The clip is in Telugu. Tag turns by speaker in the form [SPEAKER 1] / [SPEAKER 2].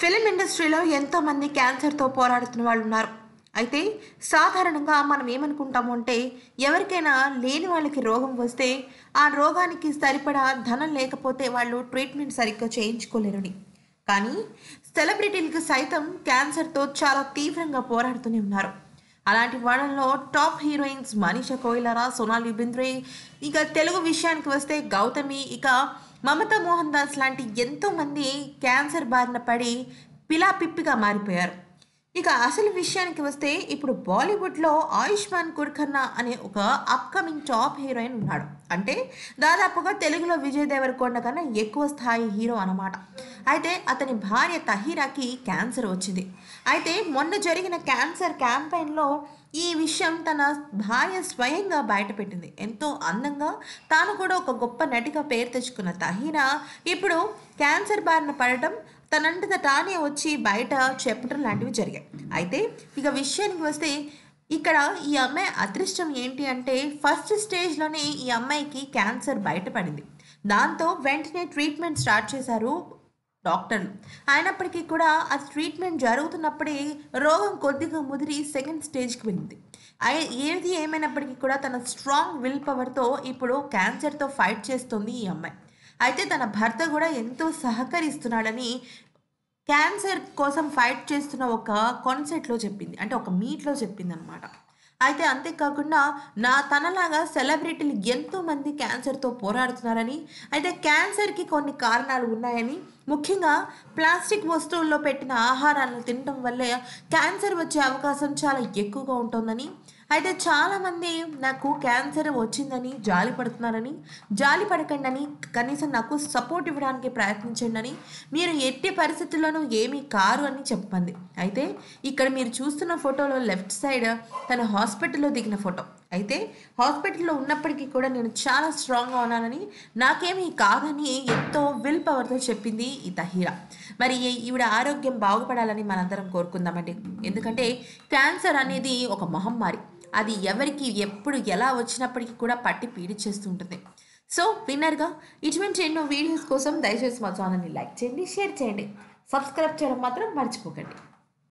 [SPEAKER 1] ఫిలిం ఇండస్ట్రీలో ఎంతోమంది క్యాన్సర్తో పోరాడుతున్న వాళ్ళు ఉన్నారు అయితే సాధారణంగా మనం ఏమనుకుంటాము అంటే ఎవరికైనా లేని వాళ్ళకి రోగం వస్తే ఆ రోగానికి సరిపడా ధనం లేకపోతే వాళ్ళు ట్రీట్మెంట్ సరిగ్గా చేయించుకోలేరని. కానీ సెలబ్రిటీలకు సైతం క్యాన్సర్తో చాలా తీవ్రంగా పోరాడుతూనే ఉన్నారు. అలాంటి వాళ్ళలో టాప్ హీరోయిన్స్ మనీషా కోయిలరా సోనాలి బింద్రే. ఇక తెలుగు విషయానికి వస్తే గౌతమి ఇక మమతా మోహన్ దాస్ లాంటి ఎంతోమంది క్యాన్సర్ బారిన పడి పిలా పిప్పిగా మారిపోయారు. ఇక అసలు విషయానికి వస్తే ఇప్పుడు బాలీవుడ్లో ఆయుష్మాన్ కుర్ఖన్నా అనే ఒక అప్కమింగ్ టాప్ హీరోయిన్ ఉన్నాడు. అంటే దాదాపుగా తెలుగులో విజయ్ దేవరకొండ కన్నా ఎక్కువ స్థాయి హీరో అన్నమాట. అయితే అతని భార్య తహీరాకి క్యాన్సర్ వచ్చింది. అయితే మొన్న జరిగిన క్యాన్సర్ క్యాంపెయిన్లో ఈ విషయం తన భార్య స్వయంగా బయటపెట్టింది. ఎంతో అందంగా తాను కూడా ఒక గొప్ప నటిగా పేరు తెచ్చుకున్న తహీరా ఇప్పుడు క్యాన్సర్ బారిన పడటం తనంతట తానే వచ్చి బయట చెప్పడం లాంటివి జరిగాయి. అయితే ఇక విషయానికి వస్తే ఇక్కడ ఈ అమ్మాయి అదృష్టం ఏంటి అంటే ఫస్ట్ స్టేజ్లోనే ఈ అమ్మాయికి క్యాన్సర్ బయటపడింది. దాంతో వెంటనే ట్రీట్మెంట్ స్టార్ట్ చేశారు డాక్టర్లు. అయినప్పటికీ కూడా ఆ ట్రీట్మెంట్ జరుగుతున్నప్పుడే రోగం కొద్దిగా ముదిరి సెకండ్ స్టేజ్కి వెళ్ళింది. అయి- ఏది ఏమైనప్పటికీ కూడా తన స్ట్రాంగ్ విల్ పవర్తో ఇప్పుడు క్యాన్సర్తో ఫైట్ చేస్తుంది ఈ అమ్మాయి. అయితే తన భర్త కూడా ఎంతో సహకరిస్తున్నాడని క్యాన్సర్ కోసం ఫైట్ చేస్తున్న ఒక కాన్సెర్ట్లో చెప్పింది. అంటే ఒక మీట్లో చెప్పింది అనమాట అయితే అంతేకాకుండా నా తనలాగా సెలబ్రిటీలు ఎంతోమంది క్యాన్సర్తో పోరాడుతున్నారని అయితే క్యాన్సర్కి కొన్ని కారణాలు ఉన్నాయని ముఖ్యంగా ప్లాస్టిక్ వస్తువుల్లో పెట్టిన ఆహారాలను తినడం వల్లే క్యాన్సర్ వచ్చే అవకాశం చాలా ఎక్కువగా ఉంటుందని అయితే చాలామంది నాకు క్యాన్సర్ వచ్చిందని జాలి పడుతున్నారని జాలి పడకండి అని కనీసం నాకు సపోర్ట్ ఇవ్వడానికి ప్రయత్నించండి అని మీరు ఎట్టి పరిస్థితుల్లోనూ ఏమీ కారు అని చెప్పండి. అయితే ఇక్కడ మీరు చూస్తున్న ఫోటోలో లెఫ్ట్ సైడ్ తన హాస్పిటల్లో దిగిన ఫోటో. అయితే హాస్పిటల్లో ఉన్నప్పటికీ కూడా నేను చాలా స్ట్రాంగ్గా ఉన్నానని నాకేమీ కాదని ఎంతో విల్ పవర్తో చెప్పింది ఈ తహీరా. మరి ఈవిడ ఆరోగ్యం బాగుపడాలని మనందరం కోరుకుందామండి. ఎందుకంటే క్యాన్సర్ అనేది ఒక మహమ్మారి. అది ఎవరికి ఎప్పుడు ఎలా వచ్చినప్పటికీ కూడా పట్టి పీడిచేస్తూ ఉంటుంది. సో విన్నర్గా ఇటువంటి ఎన్నో వీడియోస్ కోసం దయచేసి మా ఛానల్ని లైక్ చేయండి షేర్ చేయండి. సబ్స్క్రైబ్ చేయడం మాత్రం మర్చిపోకండి.